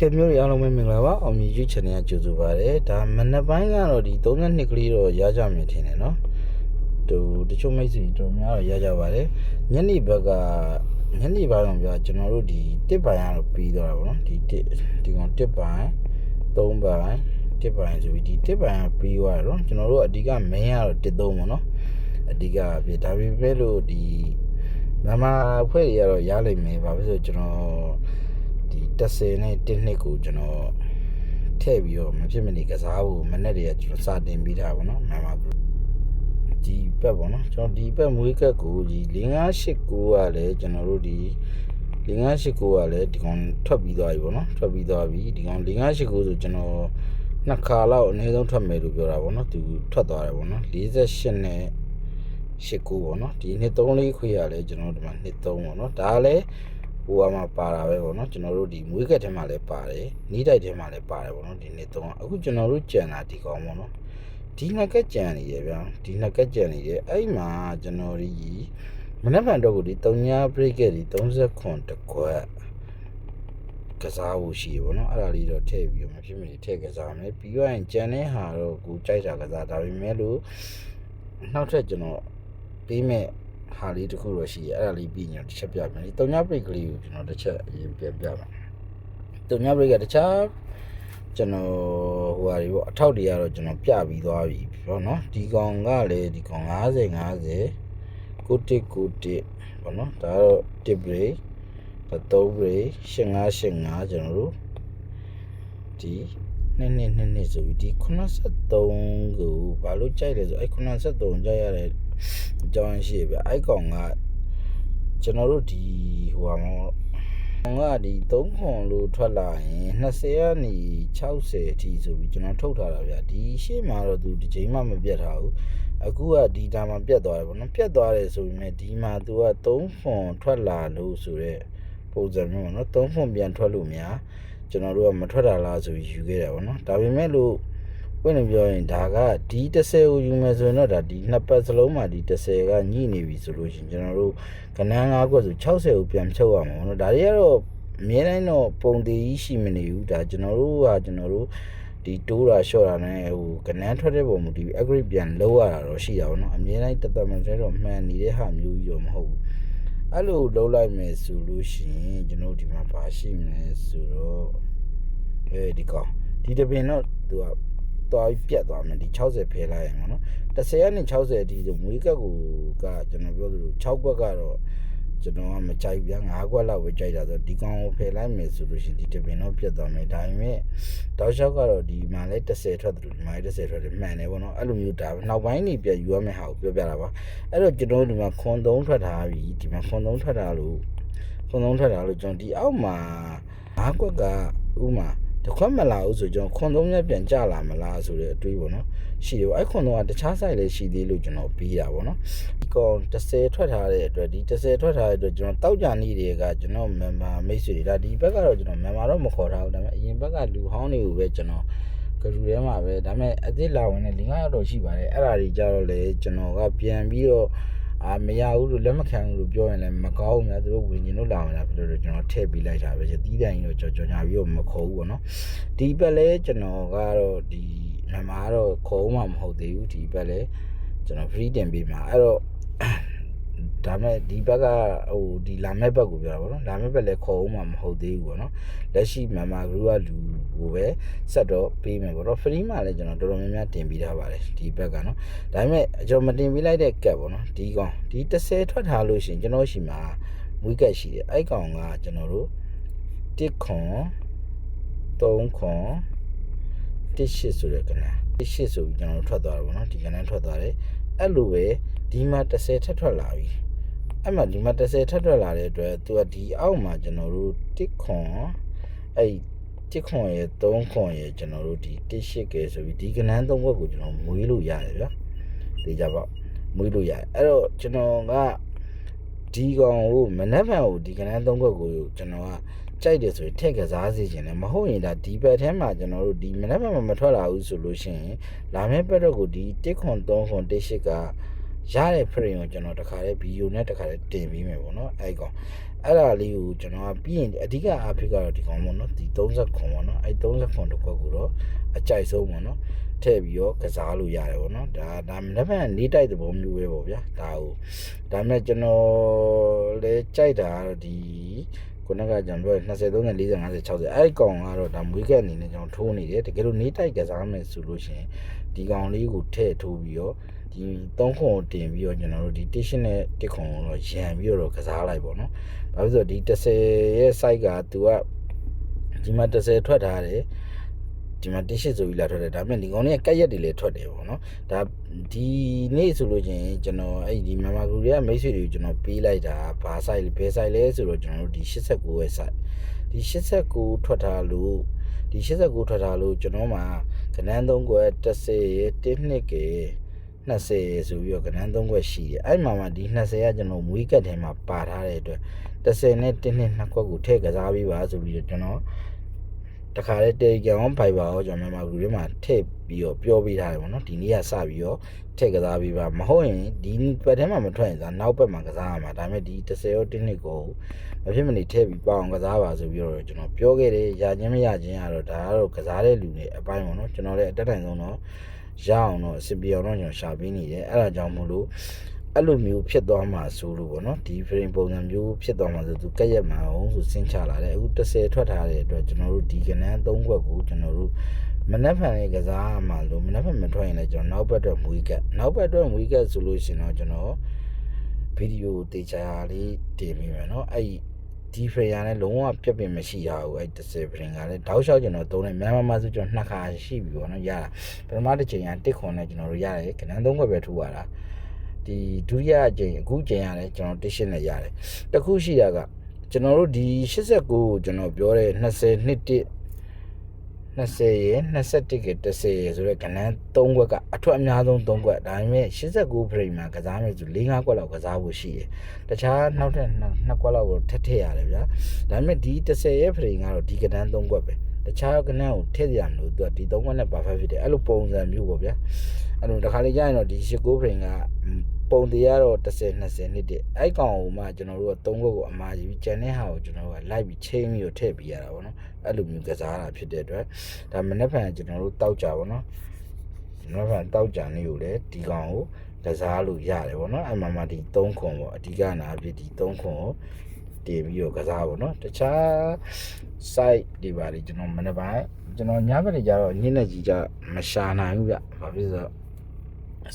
ကဲမျိုးတွေအားလုံးပဲမင်္ဂလာပါအောင်မြင် YouTube channel ကကြိုဆိုပါရစေဒါမနက်ပိုင်းကတော့ဒီ32ကလေးတော့ရကြမယ်ထင်တယ်နော်တူတချို့မိတ်ဆွေတော်များတော့ရကြပါတယ်ညနေဘက်ကညနေပိုင်းတော့ပြကျွန်တော်တို့ဒီတစ်ပိုင်းကတော့ပြီးသွားတာပေါ့နော်ဒီတစ်ဒီကောင်တစ်ပိုင်း3ပိုင်းတစ်ပိုင်းဆိုပြီးဒီတစ်ပိုင်းကပြီးသွားတယ်နော်ကျွန်တော်တို့အဓိက main ကတော့တစ်သုံးပေါ့နော်အဓိကပြဒါပေမဲ့လို့ဒီမမအဖွဲ့တွေကတော့ရလိမ့်မယ်ဘာဖြစ်လို့ကျွန်တော် ဒီ30နဲ့1နှစ်ကိုကျွန်တော်ထည့်ပြီးတော့မဖြစ်မနေကစားဖို့မနေ့တည်းကကျွန်တော်စတင်ပြီးတာပေါ့နော်မြန်မာကူဒီဘက်ပေါ့နော်ကျွန်တော်ဒီဘက်မွေးကက်ကိုဒီ5989ကလည်းကျွန်တော်တို့ဒီ5989ကလည်းဒီကောင်ထွက်ပြီးသွားပြီပေါ့နော်ထွက်ပြီးသွားပြီဒီကောင်5989ဆိုကျွန်တော်နှစ်ခါလောက်အနည်းဆုံးထွက်မယ်လို့ပြောတာပေါ့နော်သူထွက်သွားတယ်ပေါ့နော်48နဲ့89ပေါ့နော်ဒီနှစ်3လေးခွေရလဲကျွန်တော်ဒီမှာနှစ်3ပေါ့နော်ဒါကလည်း ဟိုကမှပါတာပဲပေါ့နော်ကျွန်တော်တို့ဒီမွေးကက်ထဲမှာလည်းပါတယ်နီးတိုက်ထဲမှာလည်းပါတယ်ပေါ့နော်ဒီနေ့တော့အခုကျွန်တော်တို့ကြံတာဒီကောင်ပေါ့နော်ဒီနှစ်ကက်ကြံနေရဗျာဒီနှစ်ကက်ကြံနေတယ်အဲ့မှာကျွန်တော်ဒီမနက်ဖြန်တော့ကိုဒီ3ည break ကဒီ30ခွန်တကွက်ကစားဖို့ရှိရပေါ့နော်အဲ့ဒါလေးတော့ထည့်ပြီးတော့မဖြစ်မနေထည့်ကစားမယ်ပြီးတော့ရင်ကြံတဲ့ဟာတော့ကိုကြိုက်တာကစားဒါပေမဲ့လို့နောက်ထပ်ကျွန်တော်ပေးမဲ့ ဟာလေးတစ်ခုတော့ရှိရအဲ့ဒါလေးပြီးရင်တစ်ချက်ပြမယ်ဒီတုံညာပရိတ်ကလေးကိုကျွန်တော်တစ်ချက်အရင်ပြပြမယ်တုံညာပရိတ်ကတခြားကျွန်တော်ဟိုဟာတွေပေါ့အထောက်တွေကတော့ကျွန်တော်ပြပြီးသွားပြီပေါ့နော်ဒီကောင်ကလည်းဒီကောင်50 50ကိုတစ်ကိုတစ်ပေါ့နော်ဒါတော့တစ်ပရိတ်ဒါ3ပရိတ်8585ကျွန်တော်တို့ဒီနှစ်နှစ်နှစ်နှစ်ဆိုပြီးဒီ83ကိုဘာလို့ကြိုက်လဲဆိုအဲ့83ကြိုက်ရတဲ့ အကြောင်းရှိပြအဲ့ကောင်ကကျွန်တော်တို့ဒီဟိုဟာမောကောင်ကဒီ3ခွန်လို့ထွက်လာရင်20ကနေ60အထိဆိုပြီးကျွန်တော်ထုတ်ထားတာဗျာဒီရှေ့မှာတော့သူဒီချိန်မှမပြတ်ထားဘူးအခုကဒီဒါမှပြတ်သွားတယ်ဗောနော်ပြတ်သွားတယ်ဆိုပေမဲ့ဒီမှာသူက3ခွန်ထွက်လာလို့ဆိုတော့ပုံစံမျိုးဗောနော်3ခွန်ပြန်ထွက်လို့များကျွန်တော်တို့ကမထွက်တာလားဆိုပြီးယူခဲ့တယ်ဗောနော်ဒါပေမဲ့လို့ ပွင့်နေပြောရင်ဒါကဒီ30ကိုယူမယ်ဆိုရင်တော့ဒါဒီနှစ်ပတ်စလုံးမှာဒီ30ကညှိနေပြီဆိုလို့ရှိရင်ကျွန်တော်တို့ကနန်း၅ခွက်ဆို60ကိုပြန်ဖြုတ်ရမှာပေါ့နော်ဒါတွေကတော့အများတိုင်းတော့ပုံသေးကြီးရှိမနေဘူးဒါကျွန်တော်တို့ကကျွန်တော်တို့ဒီတိုးတာရှော့တာနဲ့ဟိုကနန်းထွက်တဲ့ပုံမူဒီ agree ပြန်လောက်ရတာတော့ရှိတာပေါ့နော်အများတိုင်းတသက်မှန်တဲ့တော့မှန်နေတဲ့ဟာမျိုးကြီးတော့မဟုတ်ဘူးအဲ့လိုလုံးလိုက်မယ်ဆိုလို့ရှိရင်ကျွန်တော်တို့ဒီမှာပါရှိမလဲဆိုတော့အဲဒီကောင်ဒီတပင်တော့သူက သွားပြီးပြတ်သွားမယ်ဒီ60ဖယ်လိုက်ရင်ပေါ့နော်30ကနေ60အထိဆိုမွေးကက်ကိုကကျွန်တော်ပြောသလို6ကွက်ကတော့ကျွန်တော်ကမကြိုက်ပြန်5ကွက်လောက်ပဲကြိုက်တာဆိုဒီကောင်ကိုဖယ်လိုက်မယ်ဆိုလို့ရှိရင်ဒီတပင်တော့ပြတ်သွားမယ်ဒါပေမဲ့တောက်လျှောက်ကတော့ဒီမှာလဲ30ထွက်တယ်ဒီမှာလဲ30ထွက်တယ်မှန်တယ်ပေါ့နော်အဲ့လိုမျိုးဒါနောက်ပိုင်းနေပြယူရမယ့်ဟာကိုပြောပြတာပါအဲ့တော့ကျွန်တော်ဒီမှာခွန်3ထွက်ထားပြီဒီမှာခွန်3ထွက်ထားလို့ခွန်3ထွက်ထားလို့ကျွန်တော်ဒီအောက်မှာ5ကွက်ကဥမာ တခွက်မလာဘူးဆိုကျွန်တော်ခွန်သုံးရက်ပြန်ကြလာမလားဆိုတဲ့အတွေးပေါ့နော်ရှိတယ်အဲ့ခွန်သုံးကတခြား site လည်းရှိသေးလို့ကျွန်တော်ပြီးတာပေါ့နော်ဒီကောင်30ထွက်ထားတဲ့အတွက်ဒီ30ထွက်ထားတဲ့အတွက်ကျွန်တော်တောက်ကြနေတွေကကျွန်တော်မြန်မာမိတ်ဆွေတွေဒါဒီဘက်ကတော့ကျွန်တော်မြန်မာတော့မခေါ်ထားဘူးဒါပေမဲ့အရင်ဘက်ကလူဟောင်းတွေကိုပဲကျွန်တော်ကရူထဲမှာပဲဒါပေမဲ့အစ်စ်လာဝင်တဲ့လင်္ကာရောက်တော့ရှိပါတယ်အဲ့ဒါတွေကြတော့လေကျွန်တော်ကပြန်ပြီးတော့ အာမရဘူးလို့လက်မခံဘူးလို့ပြောရင်လည်းမကောင်းဘူးများသူတို့ဝင်ကျင်လို့လာဝင်လာပြီးတော့ကျွန်တော်ထည့်ပေးလိုက်တာပဲတီးတိုင်တော့ကြော်ကြော်ညာပြီးတော့မခေါ်ဘူးပေါ့နော်ဒီဘက်လဲကျွန်တော်ကတော့ဒီမြန်မာကတော့ခေါ်မှမဟုတ်သေးဘူးဒီဘက်လဲကျွန်တော် free တင်ပေးမှာအဲ့တော့ ဒါမဲ့ဒီဘက်ကဟိုဒီလာမဲ့ဘက်ကိုပြောတာပေါ့နော်လာမဲ့ဘက်လည်းခေါ်ဦးမှာမဟုတ်သေးဘူးပေါ့နော်လက်ရှိမြန်မာဂရုကလူကိုပဲဆက်တော့ပေးမယ်ပေါ့နော် free မှာလည်းကျွန်တော်တော်တော်များများတင်ပေးထားပါတယ်ဒီဘက်ကနော်ဒါပေမဲ့ကျွန်တော်မတင်ပေးလိုက်တဲ့ကက်ပေါ့နော်ဒီကောင်ဒီ30ထွက်ထားလို့ရှိရင်ကျွန်တော်ရှိမှာမွေးကက်ရှိတယ်အဲ့ကောင်ကကျွန်တော်တို့1ခွန်3ခွန်18ဆိုတဲ့ကဏ္ဍ18ဆိုပြီးကျွန်တော်တို့ထွက်သွားတယ်ပေါ့နော်ဒီကဏ္ဍထွက်သွားတယ် အဲ့လိုပဲဒီမှာ30ထက်ထွက်လာပြီအဲ့မှာဒီမှာ30ထက်ထွက်လာတဲ့အတွက်သူကဒီအောက်မှာကျွန်တော်တို့1ခွန်အဲ့1ခွန်ရဲ့3ခွန်ရဲ့ကျွန်တော်တို့ဒီ18ကဲဆိုပြီးဒီကဏ္ဍ3ဘက်ကိုကျွန်တော်မွေးလို့ရတယ်ဗျာဒီကြပါမွေးလို့ရတယ်အဲ့တော့ကျွန်တော်ကဒီကောင်ကိုမနှက်ဖန်ကိုဒီကဏ္ဍ3ဘက်ကိုကျွန်တော်က ကြိုက်တယ်ဆိုရင်ထည့်ကစားစေခြင်းလည်းမဟုတ်ရင်ဒါဒီဘက်ထဲမှာကျွန်တော်တို့ဒီမနှက်ဖန်မှာမထွက်လာဘူးဆိုလို့ရှိရင်လာမယ့်ဘက်တော့ကိုဒီ1ခွန်3ခွန်18ကရတဲ့ frame ကိုကျွန်တော်တခါလေးဗီဒီယိုနဲ့တခါလေးတင်ပေးမယ်ပေါ့နော်အဲ့ကောင်အဲ့ဒါလေးကိုကျွန်တော်ကပြီးရင်အဓိကအဖြစ်ကတော့ဒီကောင်ပေါ့နော်ဒီ30ခွန်ပေါ့နော်အဲ့30ခွန်တစ်ခွက်ကိုတော့အကြိုက်ဆုံးပေါ့နော်ထည့်ပြီးတော့ကစားလို့ရတယ်ပေါ့နော်ဒါဒါမနေ့ကနေတိုက်တဲ့ပုံမျိုးပဲပေါ့ဗျာဒါကိုဒါပေမဲ့ကျွန်တော်လည်းကြိုက်တာကတော့ဒီ ခုနကကျွန်တော်ပြော20 30 40 50 60အဲ့ဒီကောင်ကတော့ဒါမွေးကက်အနေနဲ့ကျွန်တော်ထိုးနေတယ်တကယ်လို့နေတိုက်ကစားမယ်ဆိုလို့ရှိရင်ဒီကောင်လေးကိုထည့်ထိုးပြီးတော့ဒီ3ခွန်ကိုတင်ပြီးတော့ကျွန်တော်တို့ဒီ station နဲ့1ခွန်ကိုတော့ရန်ပြီးတော့ကစားလိုက်ပေါ့နော်ဘာဖြစ်လို့ဒီ30ရဲ့ site ကသူကဒီမှာ30ထွက်ထားတယ် ဒီမှာတစ်ရှစ်ဆိုပြီးလာထွက်တယ်ဒါပေမဲ့ဒီကောင်လေးကကက်ရက်တွေလည်းထွက်တယ်ပေါ့နော်ဒါဒီနေ့ဆိုလို့ချင်းကျွန်တော်အဲ့ဒီမြန်မာဂူတွေကမိတ်ဆွေတွေကိုကျွန်တော်ပေးလိုက်တာဘာ site လဲဘယ် site လဲဆိုတော့ကျွန်တော်တို့ဒီ89ရဲ့ site ဒီ89ထွက်ထားလို့ဒီ89ထွက်ထားလို့ကျွန်တော်မှာကနန်း3ကွယ်30ရဲ့1နှစ်က20ဆိုပြီးတော့ကနန်း3ခွက်ရှိတယ်အဲ့မှာမှဒီ20ကကျွန်တော်မွေးကတ်ထဲမှာပါထားတဲ့အတွက်30နဲ့1နှစ်2ခွက်ကိုထည့်ကစားပြီးပါဆိုပြီးတော့ကျွန်တော် တခါလေ Telegram Fiber ကိုကျွန်တော်မြန်မာဂူထဲမှာထည့်ပြီးတော့ပြောပေးထားတယ်ပေါ့နော်ဒီနေ့ကစပြီးတော့ထည့်ကစားပြီးပါမဟုတ်ရင်ဒီဘက်ထဲမှာမထွက်ရင်သာနောက်ဘက်မှာကစားရမှာဒါပေမဲ့ဒီ30ရော1နှစ်ကိုမဖြစ်မနေထည့်ပြီးပေါ့အောင်ကစားပါဆိုပြီးတော့ကျွန်တော်ပြောခဲ့တယ်ရခြင်းမရခြင်းကတော့ဒါကတော့ကစားတဲ့လူတွေအပိုင်းပေါ့နော်ကျွန်တော်လည်းအတက်တိုင်ဆုံးတော့ရအောင်တော့အစီပြေအောင်တော့ကျွန်တော်ရှာပေးနေတယ်အဲ့ဒါကြောင့်မို့လို့ အဲ့လိုမျိုးဖြစ်သွားမှာဆိုလို့ပေါ့နော်ဒီ frame ပုံစံမျိုးဖြစ်သွားမှာဆိုသူကက်ရက်မှာအောင်ဆိုဆင်းချလာတယ်အခု30ထွက်ထားတဲ့အတွက်ကျွန်တော်တို့ဒီကနန်း3ခွက်ကိုကျွန်တော်တို့မနက်ဖြန်ရဲ့ကစားမှာလို့မနက်ဖြန်မထွက်ရင်လည်းကျွန်တော်နောက်ဘက်အတွက်မွေးကက်နောက်ဘက်အတွက်မွေးကက်ဆိုလို့ရှင်တော့ကျွန်တော်ဗီဒီယိုတေချာလေးတင်ပေးမယ်နော်အဲ့ဒီ frame နဲ့လုံးဝပြတ်ပင်မရှိရဘူးအဲ့30 frame ကလည်းတောက်လျှောက်ကျွန်တော်သုံးတယ်မြန်မာမှာဆိုကျွန်တော်နှစ်ခါရှိပြီပေါ့နော်ရတာပထမတစ်ချိန်က1ခွန်နဲ့ကျွန်တော်တို့ရတယ်ကနန်း3ခွက်ပဲထူရတာ ဒီဒုတိယအချိန်အခုချိန်ရတယ်ကျွန်တော်တစ်ရှင်းနဲ့ရတယ်တခုရှိတာကကျွန်တော်တို့ဒီ89ကိုကျွန်တော်ပြောတဲ့20နှစ်တစ်20ရဲ့21က30ရဲ့ဆိုတော့ကဏ္ဍ3ခွက်ကအထွတ်အများဆုံး3ခွက်ဒါပေမဲ့89 frame မှာကစားမယ်ဆို4 5ခွက်လောက်ကစားဖို့ရှိတယ်တခြားနောက်ထပ်2ခွက်လောက်ကိုထပ်ထည့်ရတယ်ဗျာဒါပေမဲ့ဒီ30ရဲ့ frame ကတော့ဒီကဏ္ဍ3ခွက်ပဲတခြားကဏ္ဍကိုထည့်ရမလို့သူကဒီ3ခွက်နဲ့ perfect ဖြစ်တယ်အဲ့လိုပုံစံမျိုးပေါ့ဗျာအဲ့လိုတခါလေကြာရင်တော့ဒီ89 frame က ပုံတရားတော့30 20နှစ်တည်းအဲ့ကောင်ကိုမှကျွန်တော်တို့က3ခွက်ကိုအမှားကြီးပြီးကျန်တဲ့ဟာကိုကျွန်တော်တို့ကလိုက်ပြီးချိန်ပြီးတော့ထည့်ပေးရတာပေါ့နော်အဲ့လိုမျိုးကစားတာဖြစ်တဲ့အတွက်ဒါမနေ့ဖန်ကျွန်တော်တို့တောက်ကြပေါ့နော်မနေ့ဖန်တောက်ကြနေကိုလည်းဒီကောင်ကိုကစားလို့ရတယ်ပေါ့နော်အဲ့မှာမှဒီ3ခွန်ပေါ့အဓိကနာအဖြစ်ဒီ3ခွန်ကိုတင်ပြီးတော့ကစားပေါ့နော်တခြား site တွေပါလေကျွန်တော်မနေ့ပိုင်းကျွန်တော်ညဘက်တွေကျတော့ညနေကြီးကြမရှာနိုင်ဘူးဗျဘာဖြစ်လို့ဆိုတော့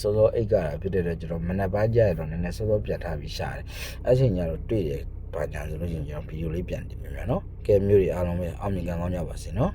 စောစောအိတ်ကတာဖြစ်တဲ့အတွက်ကျွန်တော်မနက်ပိုင်းကျရင်တော့နည်းနည်းစောစောပြန်ထားပြီးရှာတယ်အဲ့ချိန်ကျတော့တွေ့တယ်ဘာညာဆိုလို့ရှိရင်ကျွန်တော်ဗီဒီယိုလေးပြန်တင်ပြမယ်နော်ကဲမျိုးတွေအားလုံးပဲအောင်မြင်ကံကောင်းကြပါစေနော်